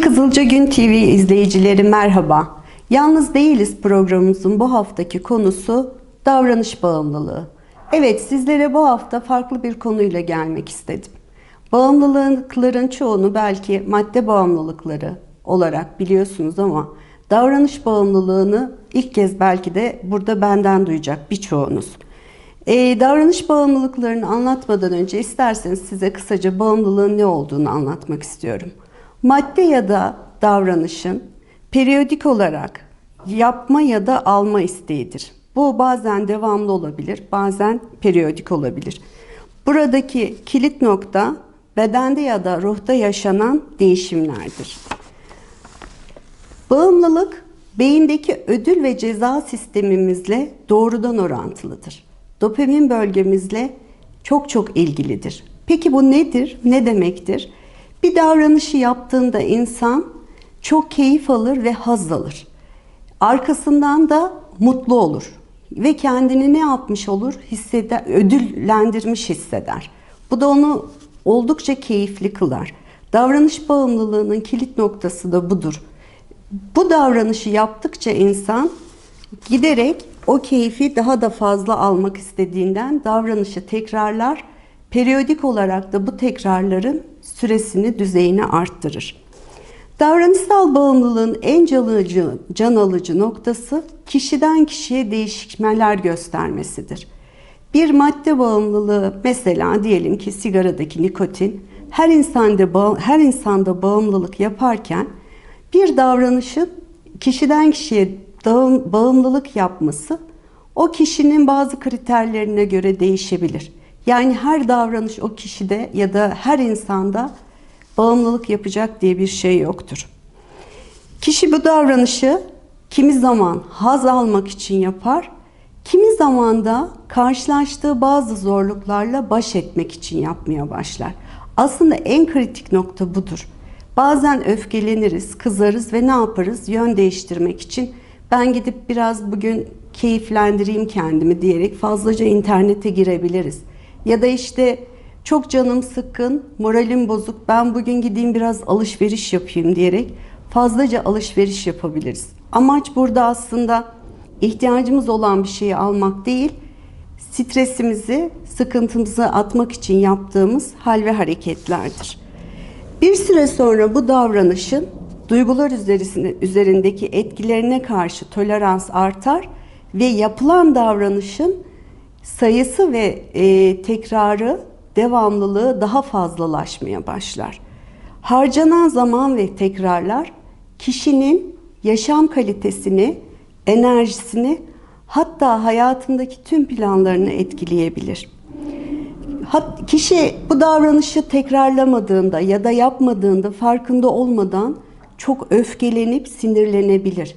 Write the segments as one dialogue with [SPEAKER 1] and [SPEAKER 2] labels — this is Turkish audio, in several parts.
[SPEAKER 1] Bir Kızılca Gün TV izleyicileri merhaba. Yalnız Değiliz programımızın bu haftaki konusu davranış bağımlılığı. Evet sizlere bu hafta farklı bir konuyla gelmek istedim. Bağımlılıkların çoğunu belki madde bağımlılıkları olarak biliyorsunuz ama davranış bağımlılığını ilk kez belki de burada benden duyacak birçoğunuz. Ee, davranış bağımlılıklarını anlatmadan önce isterseniz size kısaca bağımlılığın ne olduğunu anlatmak istiyorum. Madde ya da davranışın periyodik olarak yapma ya da alma isteğidir. Bu bazen devamlı olabilir, bazen periyodik olabilir. Buradaki kilit nokta bedende ya da ruhta yaşanan değişimlerdir. Bağımlılık beyindeki ödül ve ceza sistemimizle doğrudan orantılıdır. Dopamin bölgemizle çok çok ilgilidir. Peki bu nedir? Ne demektir? Bir davranışı yaptığında insan çok keyif alır ve haz alır. Arkasından da mutlu olur ve kendini ne yapmış olur? Hisseder, ödüllendirmiş hisseder. Bu da onu oldukça keyifli kılar. Davranış bağımlılığının kilit noktası da budur. Bu davranışı yaptıkça insan giderek o keyfi daha da fazla almak istediğinden davranışı tekrarlar. Periyodik olarak da bu tekrarların süresini, düzeyini arttırır. Davranışsal bağımlılığın en can alıcı, can alıcı noktası kişiden kişiye değişikmeler göstermesidir. Bir madde bağımlılığı mesela diyelim ki sigaradaki nikotin her insanda her insanda bağımlılık yaparken bir davranışın kişiden kişiye bağımlılık yapması o kişinin bazı kriterlerine göre değişebilir. Yani her davranış o kişide ya da her insanda bağımlılık yapacak diye bir şey yoktur. Kişi bu davranışı kimi zaman haz almak için yapar, kimi zaman da karşılaştığı bazı zorluklarla baş etmek için yapmaya başlar. Aslında en kritik nokta budur. Bazen öfkeleniriz, kızarız ve ne yaparız? Yön değiştirmek için ben gidip biraz bugün keyiflendireyim kendimi diyerek fazlaca internete girebiliriz. Ya da işte çok canım sıkkın, moralim bozuk, ben bugün gideyim biraz alışveriş yapayım diyerek fazlaca alışveriş yapabiliriz. Amaç burada aslında ihtiyacımız olan bir şeyi almak değil, stresimizi, sıkıntımızı atmak için yaptığımız hal ve hareketlerdir. Bir süre sonra bu davranışın duygular üzerindeki etkilerine karşı tolerans artar ve yapılan davranışın sayısı ve e, tekrarı, devamlılığı daha fazlalaşmaya başlar. Harcanan zaman ve tekrarlar kişinin yaşam kalitesini, enerjisini hatta hayatındaki tüm planlarını etkileyebilir. Kişi bu davranışı tekrarlamadığında ya da yapmadığında farkında olmadan çok öfkelenip sinirlenebilir,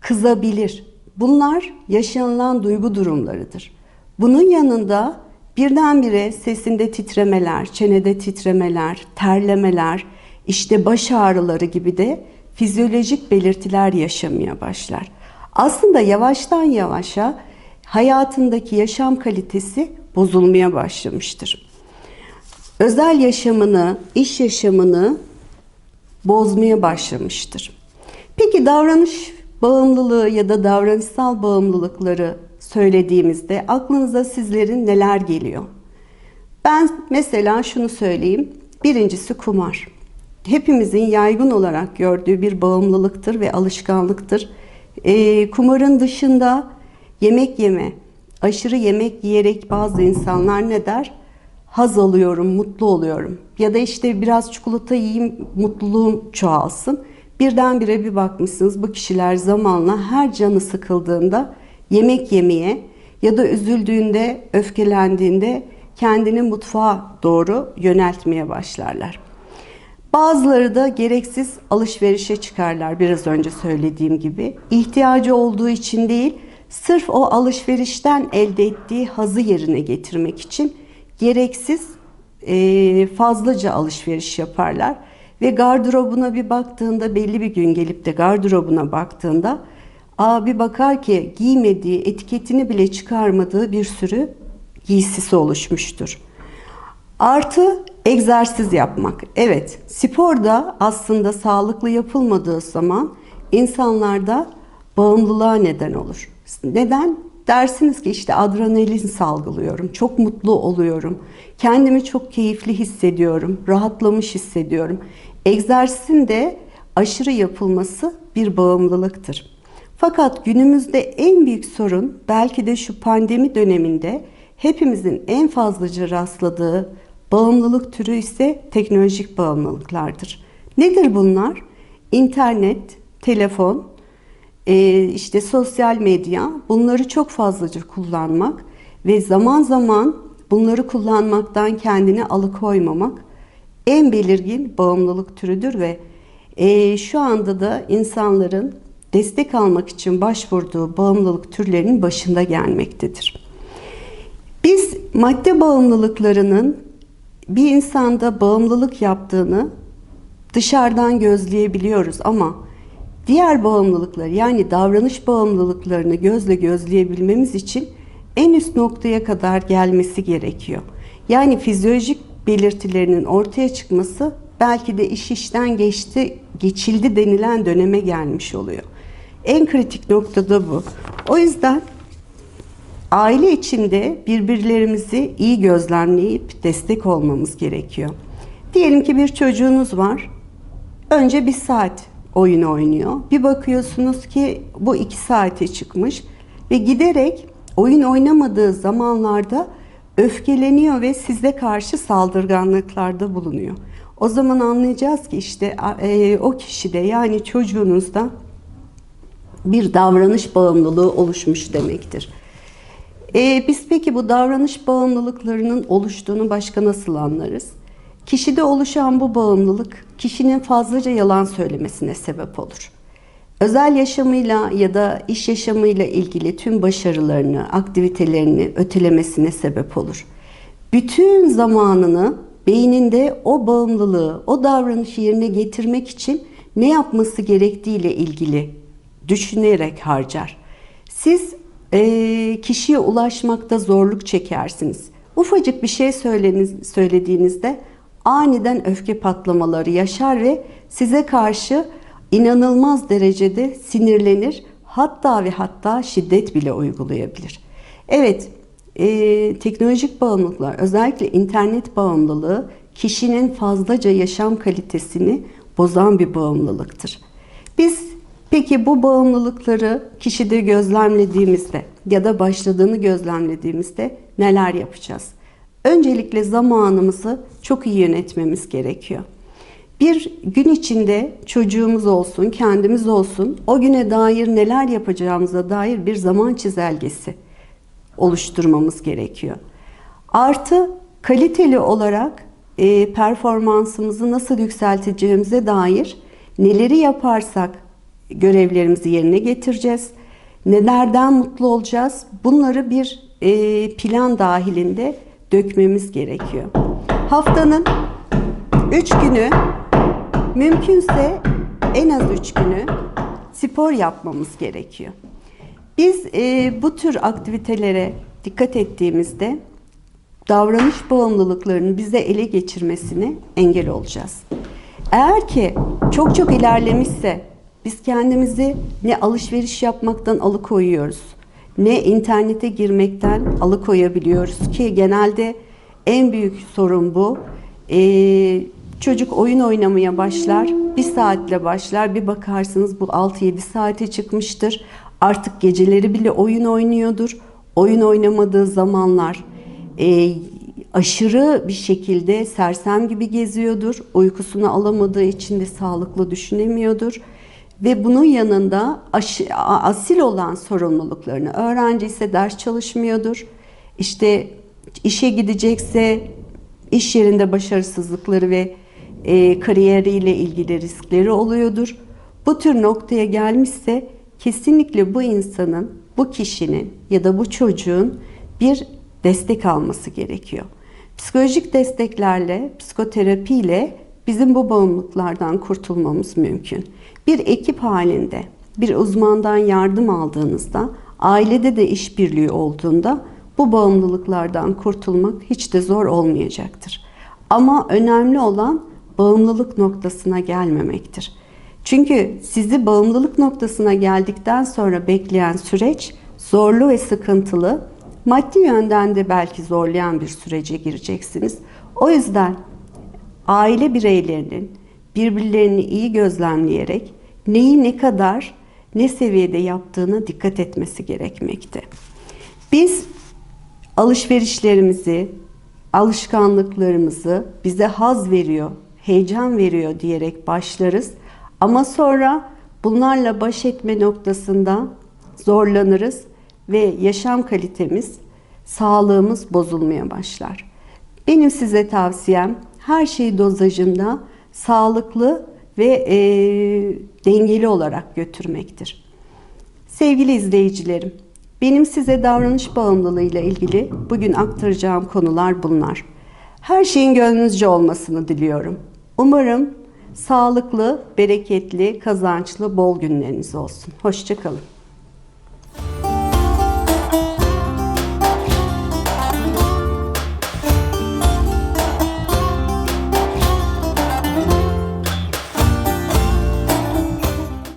[SPEAKER 1] kızabilir. Bunlar yaşanılan duygu durumlarıdır. Bunun yanında birdenbire sesinde titremeler, çenede titremeler, terlemeler, işte baş ağrıları gibi de fizyolojik belirtiler yaşamaya başlar. Aslında yavaştan yavaşa hayatındaki yaşam kalitesi bozulmaya başlamıştır. Özel yaşamını, iş yaşamını bozmaya başlamıştır. Peki davranış bağımlılığı ya da davranışsal bağımlılıkları söylediğimizde aklınıza sizlerin neler geliyor? Ben mesela şunu söyleyeyim. Birincisi kumar. Hepimizin yaygın olarak gördüğü bir bağımlılıktır ve alışkanlıktır. E, kumarın dışında yemek yeme, aşırı yemek yiyerek bazı insanlar ne der? Haz alıyorum, mutlu oluyorum. Ya da işte biraz çikolata yiyeyim, mutluluğum çoğalsın. Birdenbire bir bakmışsınız bu kişiler zamanla her canı sıkıldığında yemek yemeye ya da üzüldüğünde, öfkelendiğinde kendini mutfağa doğru yöneltmeye başlarlar. Bazıları da gereksiz alışverişe çıkarlar biraz önce söylediğim gibi. İhtiyacı olduğu için değil, sırf o alışverişten elde ettiği hazı yerine getirmek için gereksiz fazlaca alışveriş yaparlar. Ve gardırobuna bir baktığında belli bir gün gelip de gardırobuna baktığında Abi bakar ki giymediği, etiketini bile çıkarmadığı bir sürü giysisi oluşmuştur. Artı Egzersiz yapmak. Evet, spor da aslında sağlıklı yapılmadığı zaman insanlarda bağımlılığa neden olur. Neden? Dersiniz ki işte adrenalin salgılıyorum, çok mutlu oluyorum, kendimi çok keyifli hissediyorum, rahatlamış hissediyorum. Egzersizin de aşırı yapılması bir bağımlılıktır. Fakat günümüzde en büyük sorun belki de şu pandemi döneminde hepimizin en fazlaca rastladığı bağımlılık türü ise teknolojik bağımlılıklardır. Nedir bunlar? İnternet, telefon, e, işte sosyal medya bunları çok fazlaca kullanmak ve zaman zaman bunları kullanmaktan kendini alıkoymamak en belirgin bağımlılık türüdür ve e, şu anda da insanların destek almak için başvurduğu bağımlılık türlerinin başında gelmektedir. Biz madde bağımlılıklarının bir insanda bağımlılık yaptığını dışarıdan gözleyebiliyoruz ama diğer bağımlılıkları yani davranış bağımlılıklarını gözle gözleyebilmemiz için en üst noktaya kadar gelmesi gerekiyor. Yani fizyolojik belirtilerinin ortaya çıkması belki de iş işten geçti, geçildi denilen döneme gelmiş oluyor. En kritik noktada bu. O yüzden aile içinde birbirlerimizi iyi gözlemleyip destek olmamız gerekiyor. Diyelim ki bir çocuğunuz var. Önce bir saat oyun oynuyor. Bir bakıyorsunuz ki bu iki saate çıkmış ve giderek oyun oynamadığı zamanlarda öfkeleniyor ve size karşı saldırganlıklarda bulunuyor. O zaman anlayacağız ki işte e, o kişide yani çocuğunuzda bir davranış bağımlılığı oluşmuş demektir. E, biz peki bu davranış bağımlılıklarının oluştuğunu başka nasıl anlarız? Kişide oluşan bu bağımlılık kişinin fazlaca yalan söylemesine sebep olur. Özel yaşamıyla ya da iş yaşamıyla ilgili tüm başarılarını, aktivitelerini ötelemesine sebep olur. Bütün zamanını beyninde o bağımlılığı, o davranışı yerine getirmek için ne yapması gerektiğiyle ilgili düşünerek harcar. Siz e, kişiye ulaşmakta zorluk çekersiniz. Ufacık bir şey söylediğinizde aniden öfke patlamaları yaşar ve size karşı inanılmaz derecede sinirlenir. Hatta ve hatta şiddet bile uygulayabilir. Evet, e, teknolojik bağımlılıklar, özellikle internet bağımlılığı kişinin fazlaca yaşam kalitesini bozan bir bağımlılıktır. Biz peki bu bağımlılıkları kişide gözlemlediğimizde ya da başladığını gözlemlediğimizde neler yapacağız? Öncelikle zamanımızı çok iyi yönetmemiz gerekiyor. Bir gün içinde çocuğumuz olsun, kendimiz olsun, o güne dair neler yapacağımıza dair bir zaman çizelgesi oluşturmamız gerekiyor. Artı kaliteli olarak e, performansımızı nasıl yükselteceğimize dair neleri yaparsak görevlerimizi yerine getireceğiz. Nelerden mutlu olacağız? Bunları bir e, plan dahilinde dökmemiz gerekiyor. Haftanın 3 günü mümkünse en az 3 günü spor yapmamız gerekiyor. Biz e, bu tür aktivitelere dikkat ettiğimizde davranış bağımlılıklarının bize ele geçirmesini engel olacağız. Eğer ki çok çok ilerlemişse biz kendimizi ne alışveriş yapmaktan alıkoyuyoruz, ne internete girmekten alıkoyabiliyoruz ki genelde en büyük sorun bu. Ee, çocuk oyun oynamaya başlar, bir saatle başlar, bir bakarsınız bu 6-7 saate çıkmıştır. Artık geceleri bile oyun oynuyordur. Oyun oynamadığı zamanlar e, aşırı bir şekilde sersem gibi geziyordur. Uykusunu alamadığı için de sağlıklı düşünemiyordur. Ve bunun yanında asil olan sorumluluklarını, öğrenci ise ders çalışmıyordur. İşte işe gidecekse iş yerinde başarısızlıkları ve e, kariyeriyle ilgili riskleri oluyordur. Bu tür noktaya gelmişse kesinlikle bu insanın, bu kişinin ya da bu çocuğun bir destek alması gerekiyor. Psikolojik desteklerle, psikoterapiyle bizim bu bağımlılıklardan kurtulmamız mümkün. Bir ekip halinde bir uzmandan yardım aldığınızda, ailede de işbirliği olduğunda bu bağımlılıklardan kurtulmak hiç de zor olmayacaktır. Ama önemli olan bağımlılık noktasına gelmemektir. Çünkü sizi bağımlılık noktasına geldikten sonra bekleyen süreç zorlu ve sıkıntılı, maddi yönden de belki zorlayan bir sürece gireceksiniz. O yüzden aile bireylerinin birbirlerini iyi gözlemleyerek neyi ne kadar ne seviyede yaptığına dikkat etmesi gerekmekte. Biz alışverişlerimizi, alışkanlıklarımızı bize haz veriyor, heyecan veriyor diyerek başlarız. Ama sonra bunlarla baş etme noktasında zorlanırız ve yaşam kalitemiz, sağlığımız bozulmaya başlar. Benim size tavsiyem her şeyi dozajında sağlıklı ve e, dengeli olarak götürmektir. Sevgili izleyicilerim, benim size davranış bağımlılığıyla ilgili bugün aktaracağım konular bunlar. Her şeyin gönlünüzce olmasını diliyorum. Umarım sağlıklı, bereketli, kazançlı, bol günleriniz olsun. Hoşçakalın.